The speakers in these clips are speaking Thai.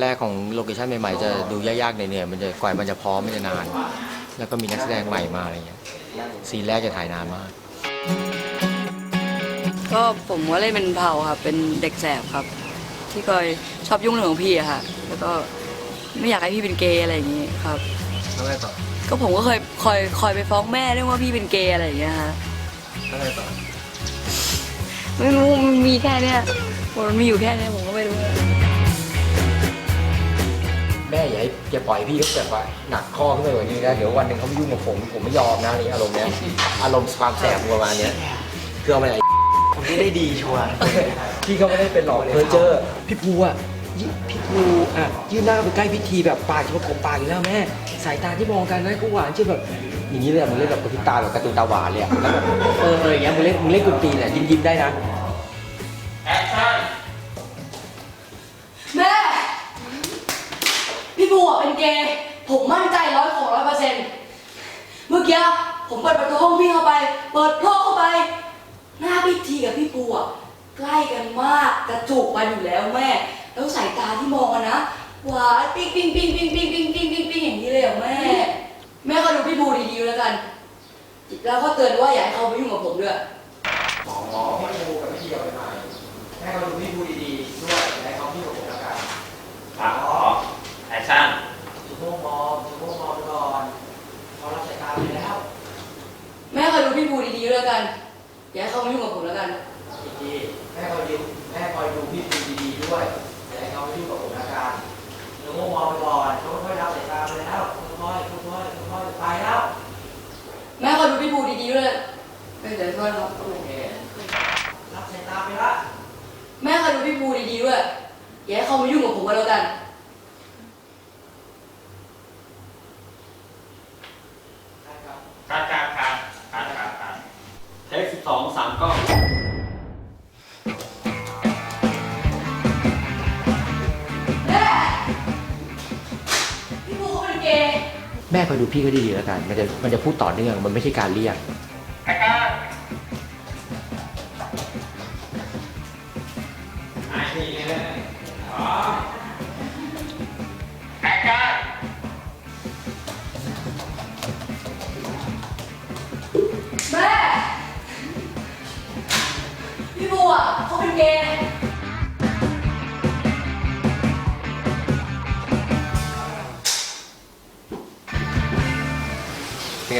วันแรกของโลเคชั่นใหม่ๆ จะดูยากๆเหนื่อยๆมันจะกว่ามันจะพร้อมมันจะนาน แล้วก็มีนักแสดงใหม่มาอะไรเงี้ยซีนแรกจะถ่ายนานมาก ก็ผมก็เล่นเป็นเผาครับ เป็นเด็กแสบครับ ที่คอยชอบยุ่งเรื่องของพี่อะค่ะ แล้วก็ไม่อยากให้พี่เป็นเกย์อะไรอย่างงี้ครับแล้วไงต่อก็ผมก็เคยคอยคอยไปฟ้องแม่เรื่องว่าพี่เป็นเกย์อะไรอย่างเงี้ยฮะแล้วไงต่อไม่รู้มันมีแค่เนี้ยมันมีอยู่แค่เนี้ยผมก็ไม่รู้ อย่าให้อย่าปล่อยให้พี่เขาแบบว่าหนักข้อขึ้นไปกว่านี้นะเดี๋ยววันหนึ่งเขามายุ่งกับผมผมไม่ยอมนะอะไรเงี้ยอารมณ์เนี้ยอารมณ์ความแสบประมาณเนี้ยคือเอามาไหนผมที่ได้ดีชัวร์พี่ก็ไม่ได้เป็นหลอกเพอร์เจอร์พี่ภูอะยิพี่ภูอะยืนหน้าไปใกล้พิธีแบบปากจะประกบปากอยู่แล้วแม่สายตาที่มองกันนะก็หวานจนแบบอย่างนี้เลยอะมึงเล่นแบบกระพริบตาแบบการ์ตูนตาหวานเลยอะแล้วแบบเออเอออย่างเงี้ยมึงเล่นมึงเล่นกุนตีนอะยิ้มยิ้มได้นะ เกผมมั่นใจร้อยของร้อยเปอร์เซ็นต์เมื่อกี้ผมเปิดประตูห้องพี่เข้าไป เปิดโลกเข้าไป หน้าพี่ทีกับพี่บัวใกล้กันมากกระจุกกันอยู่แล้วแม่ แล้วสายตาที่มองกันนะหวานปิ๊งปิ๊งปิ๊งปิ๊งปิ๊งปิ๊งปิ๊งปิ๊งปิ๊งอย่างนี้เลยเหรอแม่ แม่ก็ดูพี่บูดีๆแล้วกัน แล้วก็เตือนว่าอย่าให้เขาไปยุ่งกับผมด้วย อ๋อพี่ภูกับพี่เดียวไปใหม่ให้เขาดูพี่ภูดีๆด้วยอย่าให้เขาพี่กับผมแล้วกัน อะขอแอคชั่น จุดโมงมองจุดโมงมองไปก่อนเขารับสายตาไปแล้ว แม่ก็ดู พี่บูดีๆแล้วกัน อย่าให้เขามายุ่งกับผมแล้วกันดีๆแม่คอยดูแม่คอยดูพี่ภูดีๆด้วยอย่าให้เขาพี่กับผมแล้วกันจุดโมงมองไปก่อนเขาค่อยๆรับสายตาไปแล้วค่อยๆค่อยๆค่อยๆไปแล้วแม่ก็ดูพี่บูดีๆด้วยเอ้ยเดี๋ยวโทษครับ โอเครับสายตาไปละ แม่ก็ดูพี่บูดีๆด้วยอย่าให้เขามายุ่งกับผมก็แล้วกัน แม่คอยดูพี่ก็ดีๆแล้วกัน มันจะมันจะพูดต่อเนื่อง มันไม่ใช่การเรียกแอคชั่นไอ้นี่เลยอ๋อแอคชั่นแม่ พี่บูอะเขาเป็นเกย์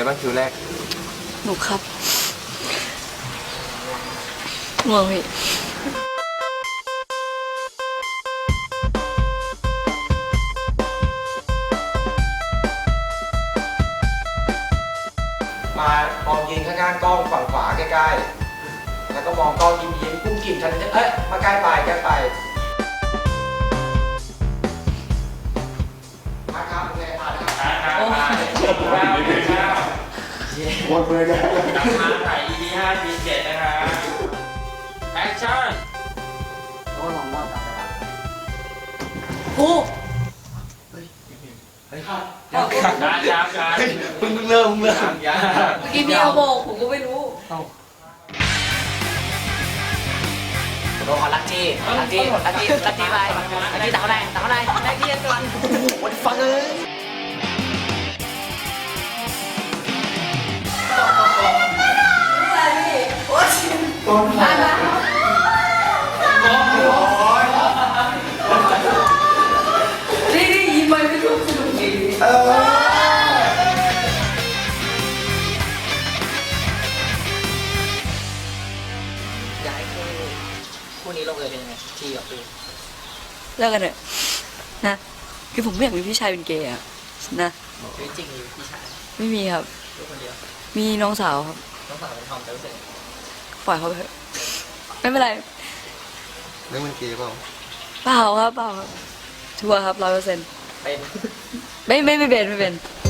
ไงบ้างคิวแรก หนูครับง่วงพี่มามองยืนข้างๆกล้องฝั่งขวาใกล้ๆ แล้วก็มองกล้องยิ้มยิ้มๆกุ้งกิ่มฉันจะเอ้ย มาใกล้ไปใกล้ไป คัดข้าวกินข้าวหมดเลยเนี่ยกลับมาถ่าย EP ห้า EP เจ็ดนะครับแอคชั่นก็ลองว่าตามกระดาษบูเฮ้ยครับคัดคัดคัดเพิ่งเริ่มมึงเริ่มยังเมื่อกี้พี่เขาบอกผมก็ไม่รู้เราขอลักจี้ลักจี้ลักจี้ลักจี้ไปลักจี้ต่างไหนต่างไหนลักจี้ก่อนวันฟังเลย นี่นี่ยิ้มไปไม่รู้สนุกดีอยากให้คู่คู่นี้ลงเอยเป็นยังไงทีกับปีเลิกกันเถอะนะคือผมไม่อยากมีพี่ชายเป็นเกย์อะนะชีวิตจริงมีพี่ชายไม่มีครับ ลูกคนเดียวมีน้องสาวครับ น้องสาวเป็นทอมแต่รู้สึกป ล่อยเขาไปเถอะไม่เป็นไรเรื่องมันเกย์เปล่าเปล่าครับเปล่าครับชัวร์ครับร้อยเปอร์เซ็นต์เป็น ไม่ไม่ไม่เป็นไม่เป็นเ